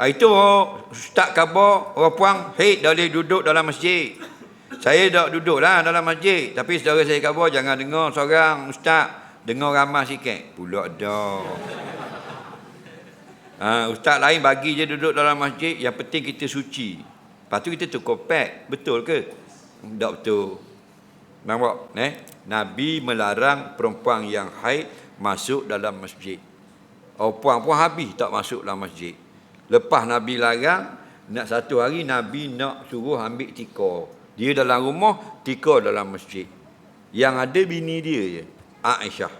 Ha, itu ustaz khabar orang puang haid dah duduk dalam masjid. Saya dah duduk lah dalam masjid. Tapi saudara saya khabar jangan dengar seorang ustaz. Dengar ramah sikit. Pula dah. Ha, ustaz lain bagi je duduk dalam masjid. Yang penting kita suci. Lepas tu kita tukar pad. Betul ke? Tak betul. Nampak? Eh? Nabi melarang perempuan yang haid masuk dalam masjid. Orang puan pun habis tak masuk dalam masjid. Lepas Nabi larang, nak satu hari Nabi nak suruh ambil tika. Dia dalam rumah, tika dalam masjid. Yang ada bini dia je. Aisyah.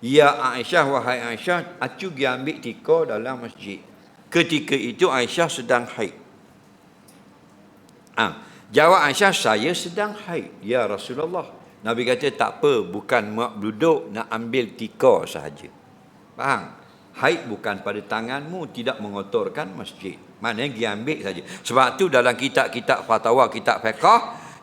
Ya Aisyah, wahai Aisyah, acu pergi ambil tika dalam masjid. Ketika itu Aisyah sedang haid. Ah, jawab Aisyah, saya sedang haid. Ya Rasulullah. Nabi kata, tak apa, bukan mak duduk, nak ambil tika sahaja. Faham? Haid bukan pada tanganmu tidak mengotorkan masjid. Mana dia ambil saja. Sebab tu dalam kitab-kitab fatwa, kitab fiqh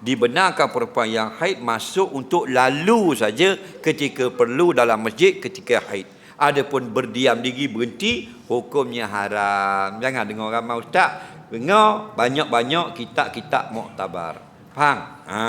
dibenarkan perempuan yang haid masuk untuk lalu saja ketika perlu dalam masjid ketika haid. Adapun berdiam diri berhenti hukumnya haram. Jangan dengar ramai ustaz. Dengar banyak-banyak kitab-kitab muktabar. Faham? Ha.